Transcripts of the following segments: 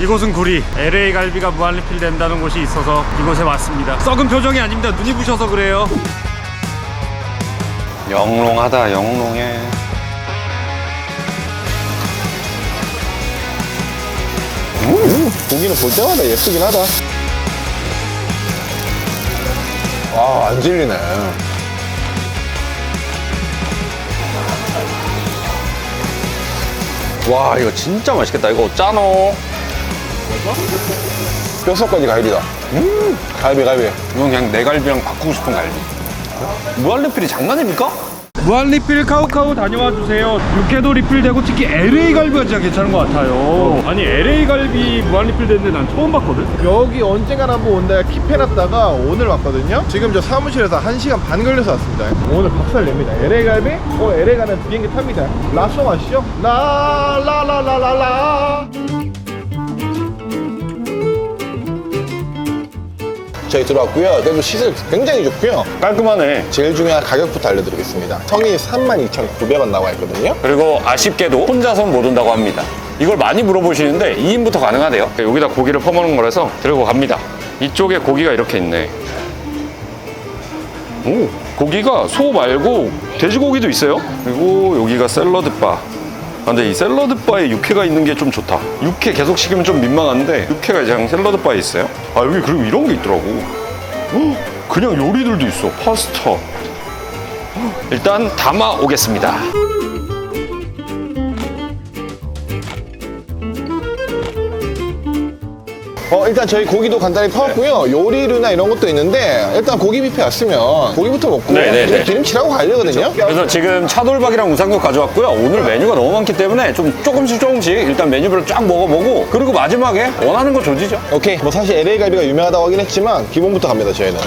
이곳은 구리 LA 갈비가 무한리필 된다는 곳이 있어서 이곳에 왔습니다. 썩은 표정이 아닙니다. 눈이 부셔서 그래요. 영롱하다 영롱해. 고기는 볼 때마다 예쁘긴 하다. 아, 안 질리네. 와 이거 진짜 맛있겠다. 이거 짜노 뼛속까지 갈비다. 음, 갈비, 갈비. 이건 그냥 내 갈비랑 바꾸고 싶은 갈비 무한리필이 장난입니까? 무한리필 카우카우 다녀와 주세요 육회도 리필되고 특히 LA 갈비가 진짜 괜찮은 것 같아요 아니 LA 갈비 무한리필 됐는데 난 처음 봤거든 여기 언젠가 한번 온다 킵해놨다가 오늘 왔거든요. 지금 저 사무실에서 1시간 반 걸려서 왔습니다. 오늘 박살 냅니다. LA 갈비? 어, LA 가는 비행기 탑니다. 라송 아시죠? 라라라라라 저희 들어왔고요. 그래도 시설 굉장히 좋고요. 깔끔하네 제일 중요한 가격부터 알려드리겠습니다. 성이 32,900원 나와 있거든요. 그리고 아쉽게도 혼자선 못 온다고 합니다 이걸 많이 물어보시는데 2인부터 가능하대요 여기다 고기를 퍼먹는 거라서 들고 갑니다 이쪽에 고기가 이렇게 있네 오 고기가 소 말고 돼지고기도 있어요 그리고 여기가 샐러드 바 아, 근데 이 샐러드 바에 육회가 있는 게 좀 좋다. 육회 계속 시키면 좀 민망한데 육회가 그냥 샐러드 바에 있어요. 아 여기 그리고 이런 게 있더라고. 헉, 그냥 요리들도 있어. 파스타. 헉, 일단 담아 오겠습니다. 어, 일단 저희 고기도 간단히 퍼왔고요. 요리류나 이런 것도 있는데 일단 고기 뷔페 왔으면 고기부터 먹고 네, 네, 네. 기름칠하고 가려거든요. 그래서 지금 차돌박이랑 우삼겹 가져왔고요. 오늘 메뉴가 너무 많기 때문에 좀 조금씩 조금씩 일단 메뉴별로 쫙 먹어보고 그리고 마지막에 원하는 거 조지죠. 오케이. 뭐 사실 LA 갈비가 유명하다고 하긴 했지만 기본부터 갑니다 저희는.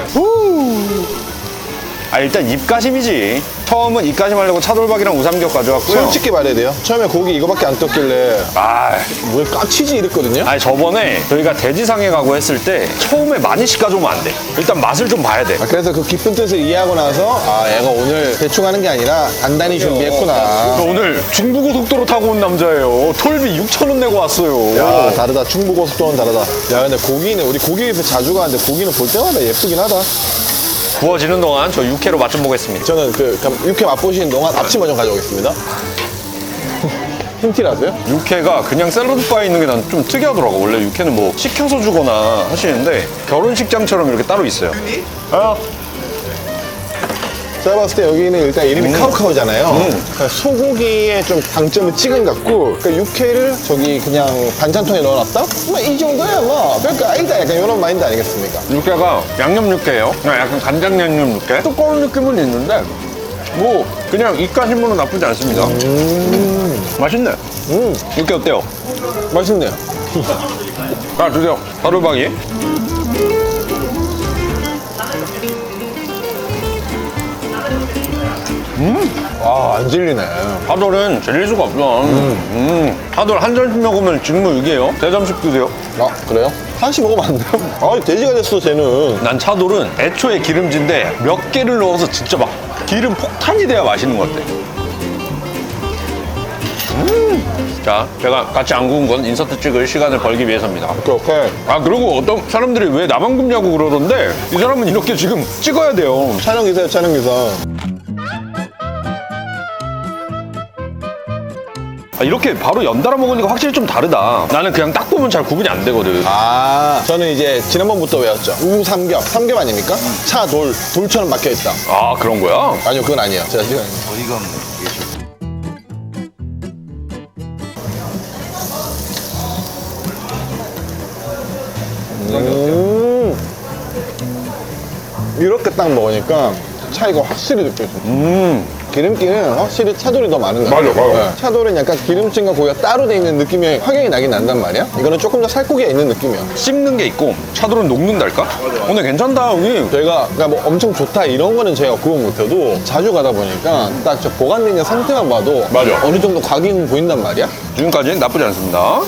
아 일단 입가심이지. 처음은 입가심 하려고 차돌박이랑 우삼겹 가져왔고요. 솔직히 말해야 돼요. 처음에 고기 이거밖에 안 떴길래 아, 왜 까치지 이랬거든요. 아니 저번에 저희가 돼지상에 가고 했을 때 처음에 많이씩 가져오면 안 돼. 일단 맛을 좀 봐야 돼. 아, 그래서 그 깊은 뜻을 이해하고 나서 아 얘가 오늘 대충 하는 게 아니라 단단히 준비했구나. 저 오늘 중부고속도로 타고 온 남자예요. 톨비 6천 원 내고 왔어요. 야 다르다 충북고속도로는 다르다. 야 근데 고기는 우리 고기 뷔페 자주 가는데 고기는 볼 때마다 예쁘긴 하다. 구워지는 동안 저 육회로 맛 좀 보겠습니다. 저는 그 그럼 육회 맛보시는 동안 앞치마 좀 가져오겠습니다. 힌트라서요? 육회가 그냥 샐러드 바에 있는 게 난 좀 특이하더라고. 원래 육회는 뭐 시켜서 주거나 하시는데 결혼식장처럼 이렇게 따로 있어요. 아, 제가 봤을 때 여기는 일단 이름이 카우카우잖아요. 그러니까 소고기의 좀 방점을 찍은 것 같고, 그러니까 육회를 저기 그냥 반찬통에 넣어놨다? 뭐 이 정도야 뭐 별거 아니다. 약간 이런 마인드 아니겠습니까? 육회가 양념 육회예요. 그냥 약간 간장 양념 육회. 두꺼운 느낌은 있는데 뭐 그냥 입가심으로 나쁘지 않습니다. 맛있네. 음, 육회 어때요? 맛있네요. 아 드세요. 하루박이. 아, 안 질리네. 하돌은 질릴 수가 없어. 음. 하돌 한 점씩 먹으면 직무유기예요. 세 점씩 드세요. 아, 그래요? 한씩 먹으면 안 돼요? 아, 돼지가 됐어, 쟤는. 난 차돌은 애초에 기름진데 몇 개를 넣어서 진짜 막 기름 폭탄이 돼야 맛있는 것 같아. 음. 자, 제가 같이 안 구운 건 인서트 찍을 시간을 벌기 위해서입니다. 오케이, 오케이. 아, 그리고 어떤 사람들이 왜 나만 굽냐고 그러던데 이 사람은 이렇게 지금 찍어야 돼요. 촬영기사요, 촬영기사. 아, 이렇게 바로 연달아 먹으니까 확실히 좀 다르다. 나는 그냥 딱 보면 잘 구분이 안 되거든. 아, 저는 이제 지난번부터 외웠죠. 우삼겹, 삼겹 아닙니까? 차 돌, 돌처럼 막혀 있다. 아, 그런 거야? 아니요, 그건 아니에요. 제가 지금. 음. 이렇게 딱 먹으니까 차이가 확실히 느껴져요. 음. 기름기는 확실히 차돌이 더 많은 것 같아요. 맞아, 맞아. 네. 차돌은 약간 기름진과 고기가 따로 돼 있는 느낌이 확연히 나긴 난단 말이야. 이거는 조금 더 살코기가 있는 느낌이야. 씹는 게 있고 차돌은 녹는달까? 오늘 괜찮다, 여기. 저희가 그러니까 뭐 엄청 좋다 이런 거는 제가 구분 못해도 자주 가다 보니까 딱저 있는 상태만 봐도 맞아. 어느 정도 각인 보인단 말이야. 지금까지는 나쁘지 않습니다.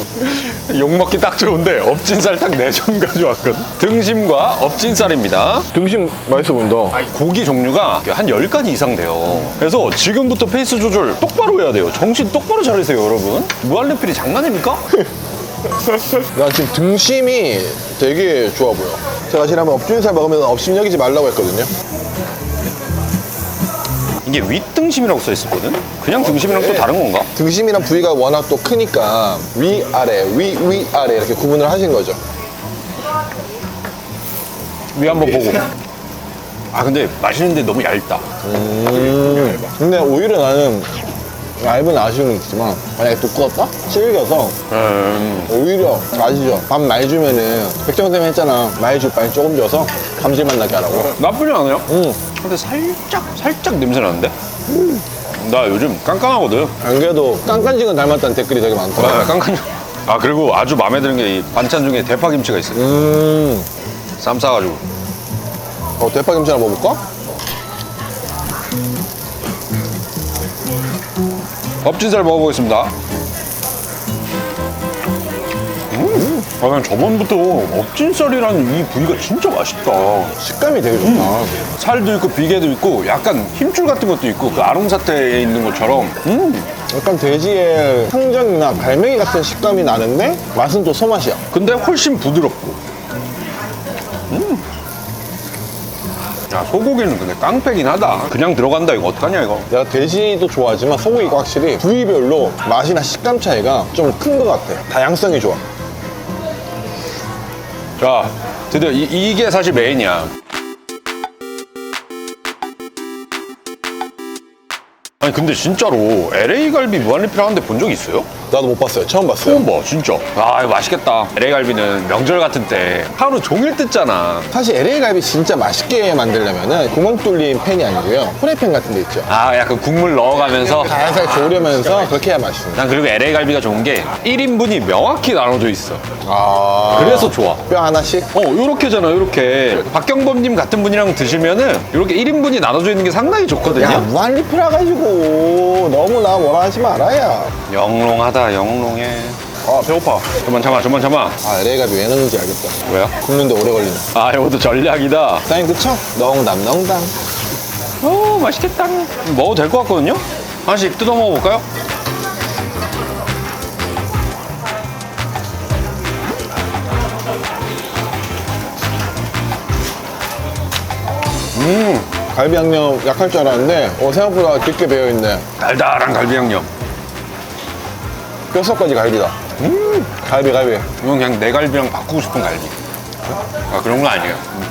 욕먹기 딱 좋은데 엎진살 딱 4점 가져왔거든. 등심과 엎진살입니다. 등심 맛있어 보인다. 고기 종류가 한 10가지 이상 돼요. 그래서 지금부터 페이스 조절 똑바로 해야 돼요. 정신 똑바로 차리세요, 여러분. 무한리필이 장난입니까? 난 지금 등심이 되게 좋아 보여. 제가 지난번 업준살 먹으면 업심여기지 말라고 했거든요. 이게 윗등심이라고 써 있었거든? 그냥 등심이랑 또 다른 건가? 등심이랑 부위가 워낙 또 크니까 위, 아래, 위, 위, 아래 이렇게 구분을 하신 거죠. 위 한번 보고. 아 근데 맛있는데 너무 얇다. 근데 오히려 나는 얇은 아쉬움이 있지만 만약에 두꺼웠다? 질겨서 음. 오히려 아시죠? 밥 많이 주면은 백종쌤 했잖아 많이 줄 바에 조금 줘서 감질맛 나게 하라고 나쁘지 않아요? 음. 근데 살짝 살짝 냄새 나는데? 나 요즘 깐깐하거든. 안 그래도 깐깐지근 닮았다는 댓글이 되게 많더라 아, 깐깐. 아 그리고 아주 마음에 드는 게 이 반찬 중에 대파 김치가 있어요. 음. 쌈 싸가지고. 어, 대파김치 하나 먹어볼까? 업진살 먹어보겠습니다. 아, 그냥 저번부터 업진살이라는 이 부위가 진짜 맛있다. 식감이 되게 좋다. 살도 있고 비계도 있고 약간 힘줄 같은 것도 있고 그 아롱사태에 있는 것처럼. 음. 약간 돼지의 항정이나 갈매기 같은 식감이 나는데 맛은 또 소맛이야. 근데 훨씬 부드럽고. 음. 야 소고기는 근데 깡패긴 하다. 그냥 들어간다. 이거 어떡하냐 이거? 내가 돼지도 좋아하지만 소고기가 확실히 부위별로 맛이나 식감 차이가 좀 큰 것 같아. 다양성이 좋아 자 드디어 이, 이게 사실 메인이야 아니 근데 진짜로 LA 갈비 무한리필 하는데 본 적 있어요? 나도 못 봤어요. 처음 봤어요. 처음 봐 진짜. 아 이거 맛있겠다. LA 갈비는 명절 같은 때. 하루 종일 뜯잖아. 사실 LA 갈비 진짜 맛있게 만들려면은 구멍 뚫린 팬이 아니고요. 프라이팬 같은 데 있죠. 아 약간 국물 넣어가면서? 살살 조으려면서 그렇게 해야 맛있습니다. 난 그리고 LA 갈비가 좋은 게 1인분이 명확히 나눠져 있어. 아. 그래서 좋아. 뼈 하나씩? 어 요렇게잖아 요렇게. 박경범님 같은 분이랑 드시면은 요렇게 1인분이 나눠져 있는 게 상당히 좋거든요. 야 무한리필 해가지고 너무 나 뭐라 하지 말아야. 영롱하다 영롱해. 아 배고파. 잠만 참아 잠만 참아. 아 LA 갈비 왜 넣는지 알겠다. 왜요? 굽는데 오래 걸리네. 아 이것도 전략이다. 사장님 그쵸? 농담 농담. 오 맛있겠다. 먹어도 될 것 같거든요? 하나씩 뜯어 먹어볼까요? 갈비 양념 약할 줄 알았는데 어, 생각보다 깊게 배어있네. 달달한 갈비 양념. 뼛속까지 갈비다. 음 갈비 갈비. 이건 그냥 내 갈비랑 바꾸고 싶은 갈비. 아 그런 건 아니에요. 음.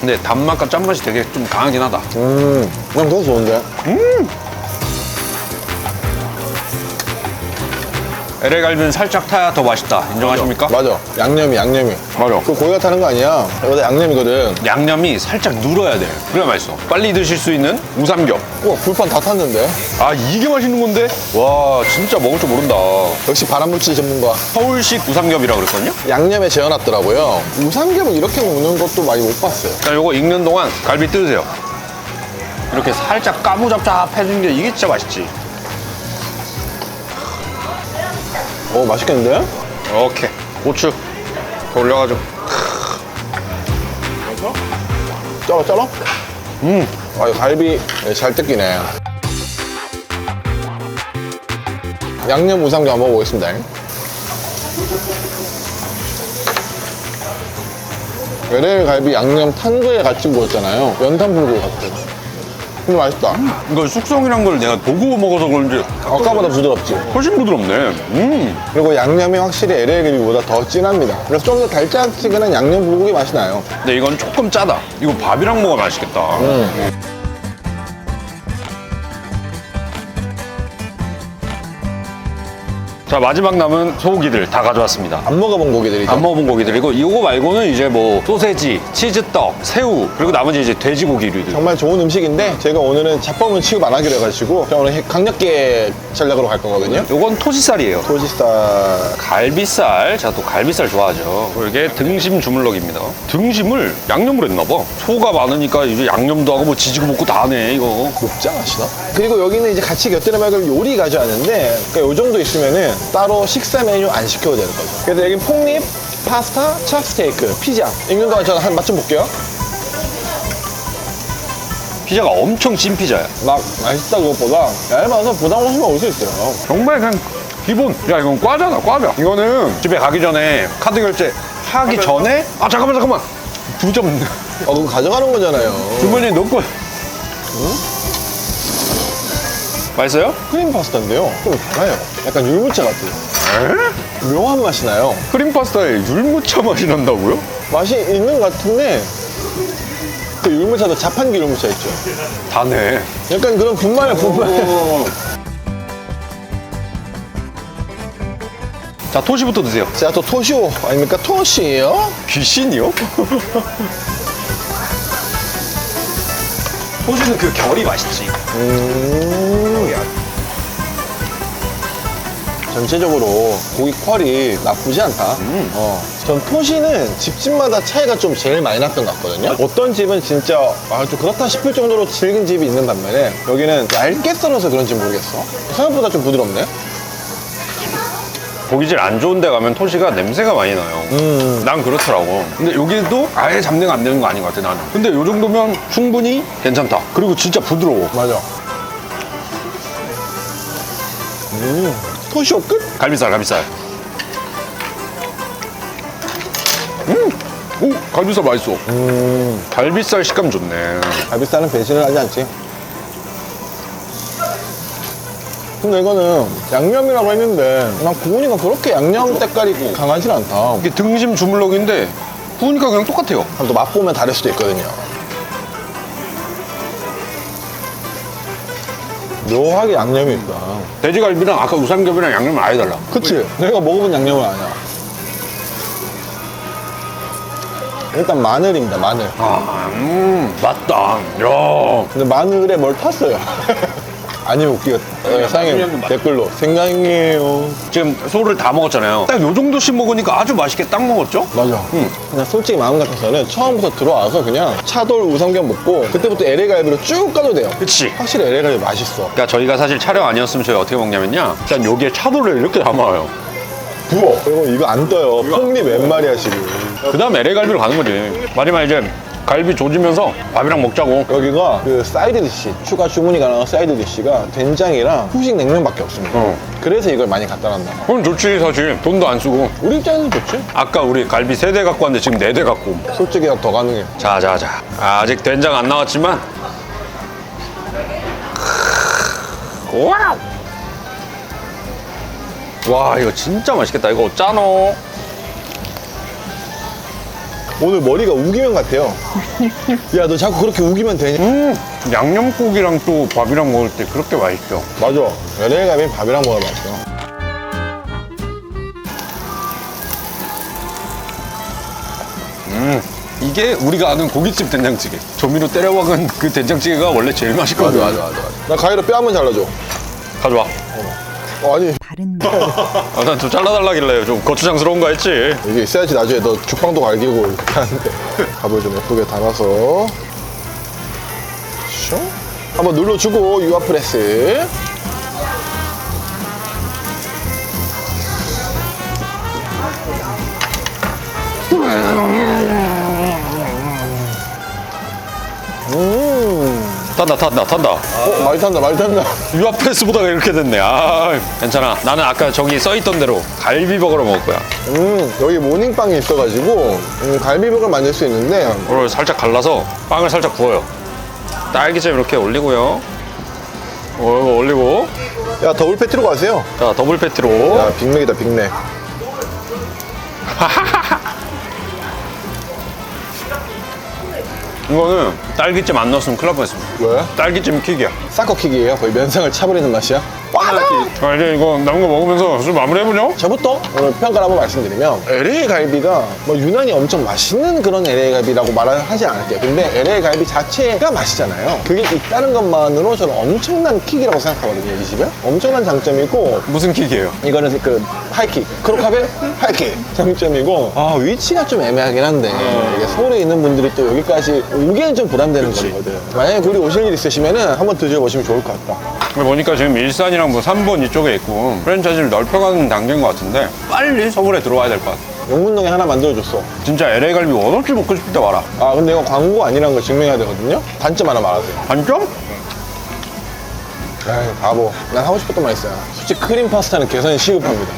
근데 단맛과 짠맛이 되게 좀 강하긴 하다. 음, 난 그거 좋은데. LA 갈비는 살짝 타야 더 맛있다 인정하십니까? 맞아. 양념이, 양념이. 맞아. 그 고기가 타는 거 아니야. 여기다 양념이거든. 양념이 살짝 눌어야 돼 그래야 맛있어 빨리 드실 수 있는 우삼겹 우와, 불판 다 탔는데. 아 이게 맛있는 건데? 와 진짜 먹을 줄 모른다 역시 바람물질 전문가. 서울식 우삼겹이라 그랬거든요? 양념에 재워놨더라고요. 우삼겹을 이렇게 먹는 것도 많이 못 봤어요. 자 요거 익는 동안 갈비 뜯으세요 이렇게 살짝 까무잡잡 해주는 게 이게 진짜 맛있지 오, 맛있겠는데? 오케이 고추 더 올려가지고 쩔어, 쩔어? 음. 아, 이 갈비 잘 뜯기네. 양념 우삼겹 한번 먹어보겠습니다. LA 갈비 양념 탄 거에 같이 구웠잖아요. 연탄 불고 같아. 근데 맛있다. 이거 숙성이란 걸 내가 보고 먹어서 그런지 아까보다 부드럽지. 훨씬 부드럽네 음 그리고 양념이 확실히 LA 갈비보다 더 진합니다. 그래서 좀 더 달짝지근한 양념 불고기 맛이 나요. 근데 이건 조금 짜다 이거 밥이랑 먹어야 맛있겠다 자 마지막 남은 소고기들 다 가져왔습니다. 안 먹어본 고기들이죠. 안 먹어본 고기들이고 이거 말고는 이제 뭐 소세지, 치즈떡, 새우 그리고 나머지 이제 돼지고기류들. 정말 좋은 음식인데 제가 오늘은 잡범은 취급 안 하기로 해가지고 제가 오늘 강력계 전략으로 갈 거거든요. 요건 토지살이에요. 토지스타 갈비살. 제가 또 갈비살 좋아하죠. 이게 등심 주물럭입니다. 등심을 양념을 했나 봐. 소가 많으니까 이제 양념도 하고 뭐 지지고 볶고 다 하네 이거. 높지 않으시나? 그리고 여기는 이제 같이 곁들여 먹을 요리 가져왔는데 그러니까 요 정도 있으면은 따로 식사 메뉴 안 시켜도 되는 거죠. 그래서 여기 폭립, 파스타, 찹스테이크, 피자. 읽는 동안 저는 한 맛 좀 볼게요. 피자가 엄청 찐 피자야. 막 맛있다 그것보다 얇아서 부담 없이 먹을 수 있어요. 정말 그냥 기본. 야, 이건 과잖아, 과자. 이거는 집에 가기 전에 카드 결제 하기 전에 아, 잠깐만, 잠깐만. 두 점. 어, 그거 가져가는 거잖아요. 주머니에 넣고. 맛있어요? 크림 파스타인데요. 좀 달아요. 약간 율무차 같아요. 묘한 맛이 나요. 크림 파스타에 율무차 맛이 난다고요? 맛이 있는 것 같은데 그 율무차도 자판기 율무차 있죠. 다네. 약간 그런 분말 분말. 자, 토시부터 드세요. 제가 또 토시오 아닙니까? 토시요? 귀신이요? 토시는 그 결이 맛있지. 전체적으로 고기 퀄이 나쁘지 않다. 어. 전 토시는 집집마다 차이가 좀 제일 많이 났던 것 같거든요. 어떤 집은 진짜 아, 좀 그렇다 싶을 정도로 질긴 집이 있는 반면에 여기는 얇게 썰어서 그런지 모르겠어. 생각보다 좀 부드럽네. 고기질 안 좋은 데 가면 토시가 냄새가 많이 나요. 난 그렇더라고. 근데 여기도 아예 잡내가 안 되는 거 아닌 것 같아, 나는. 근데 요 정도면 충분히 괜찮다. 그리고 진짜 부드러워. 맞아. 음, 토시오 끝? 갈비살, 갈비살. 음! 오, 갈비살 맛있어. 갈비살 식감 좋네. 갈비살은 배신을 하지 않지. 근데 이거는 양념이라고 했는데 난 구운이가 그렇게 양념 때깔이 강하진 않다. 이게 등심 주물럭인데 구우니까 그냥 똑같아요. 한번 또 맛보면 다를 수도 있거든요. 묘하게 양념이 있다. 돼지갈비랑 아까 우삼겹이랑 양념이 아예 달라. 그치? 내가 먹어본 양념은 아니야. 일단 마늘입니다, 마늘. 아, 음, 맞다. 야. 근데 마늘에 뭘 탔어요. 아니면 웃기겠다. 네, 사장님 댓글로 생강이에요. 지금 소를 다 먹었잖아요. 딱 요 정도씩 먹으니까 아주 맛있게 딱 먹었죠? 맞아. 그냥 솔직히 마음 같아서는 처음부터 들어와서 그냥 차돌 우삼겹 먹고 그때부터 LA 갈비로 쭉 가도 돼요. 그치. 확실히 LA 갈비 맛있어. 그러니까 저희가 사실 촬영 아니었으면 저희 어떻게 먹냐면요. 일단 여기에 차돌을 이렇게 담아요. 부어. 그리고 이거 안 떠요. 폭립 웬 말이야 지금. 그 다음 LA 갈비로 가는 거지. 마지막 이제 갈비 조지면서 밥이랑 먹자고. 여기가 그 사이드 디시 추가 주문이 가능한 사이드 디시가 된장이랑 후식 냉면밖에 없습니다. 어. 그래서 이걸 많이 갖다 놨나 봐. 그럼 좋지 사실. 돈도 안 쓰고. 우리 입장에서 좋지. 아까 우리 갈비 세 대 갖고 왔는데 지금 네 대 갖고. 온. 솔직히 더 가능해. 자, 자, 자. 아직 된장 안 나왔지만. 와우! 와, 이거 진짜 맛있겠다. 이거 짜노. 오늘 머리가 우기면 같아요. 야 너 자꾸 그렇게 우기면 되냐? 음, 양념국이랑 또 밥이랑 먹을 때 그렇게 맛있죠. 맞아. LA 갈비 밥이랑 먹어야 맛있어. 이게 우리가 아는 고깃집 된장찌개. 조미료 때려 먹은 그 된장찌개가 원래 제일 맛있거든. 맞아 맞아. 나 가위로 뼈 한 번 잘라줘. 가져와. 어, 아니 바른 말. 아, 난 좀 잘라달라길래 좀 거추장스러운 거 했지. 이게 있어야지 나중에 너 죽방도 갈기고 이렇게 하는데. 밥을 좀 예쁘게 담아서. 슝 한번 눌러주고 유아 프레스 탄다, 탄다, 탄다. 어 많이 탄다 많이 탄다 유아프레스보다가 이렇게 됐네. 아, 괜찮아. 나는 아까 저기 써있던 대로 갈비버거로 먹을 거야. 음 여기 모닝빵이 있어가지고 음, 갈비볶을 만들 수 있는데 이걸 살짝 갈라서 빵을 살짝 구워요. 딸기잼 이렇게 올리고요. 어, 이거 올리고. 야 더블 패티로 가세요 자, 더블 패티로. 야 빅맥이다 빅맥 이거는 딸기잼 안 넣었으면 큰일 날 뻔했습니다. 왜? 딸기잼 킥이야. 사커킥이에요 거의 면상을 차버리는 맛이야 아, 이제 이거 남은 거 먹으면서 좀 마무리해보죠. 저부터 오늘 평가를 한번 말씀드리면 LA 갈비가 뭐 유난히 엄청 맛있는 그런 LA 갈비라고 말을 하지 않을게요. 근데 LA 갈비 자체가 맛있잖아요. 그게 있다는 것만으로 저는 엄청난 킥이라고 생각하거든요, 이 집에. 엄청난 장점이고 무슨 킥이에요? 이거는 그 하이킥, 크로캅의 하이킥 장점이고 아 위치가 좀 애매하긴 한데 이게 서울에 있는 분들이 또 여기까지 오기엔 좀 부담되는 거리거든. 만약에 우리 오실 일 있으시면은 한번 드셔보시면 좋을 것 같다. 근데 보니까 지금 일산이랑 뭐 3번 이쪽에 있고 프랜차이즈를 넓혀가는 단계인 것 같은데 빨리 서울에 들어와야 될 것 같아. 용문동에 하나 만들어줬어. 진짜 LA 갈비 원없이 먹고 싶을 때 와라. 아 근데 이거 광고 아니라는 걸 증명해야 되거든요. 단점 하나 말하세요. 단점? 에이 바보. 난 하고 싶었던 말 있어요. 솔직히 크림 파스타는 개선이 시급합니다.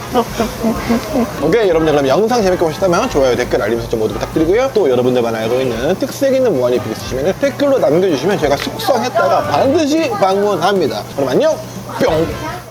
오케이 여러분들 그럼 영상 재밌게 보셨다면 좋아요, 댓글, 알림 설정 모두 부탁드리고요. 또 여러분들만 알고 있는 특색 있는 무한 리필 있으시면 댓글로 남겨주시면 제가 숙성했다가 반드시 방문합니다. 그럼 안녕 뿅.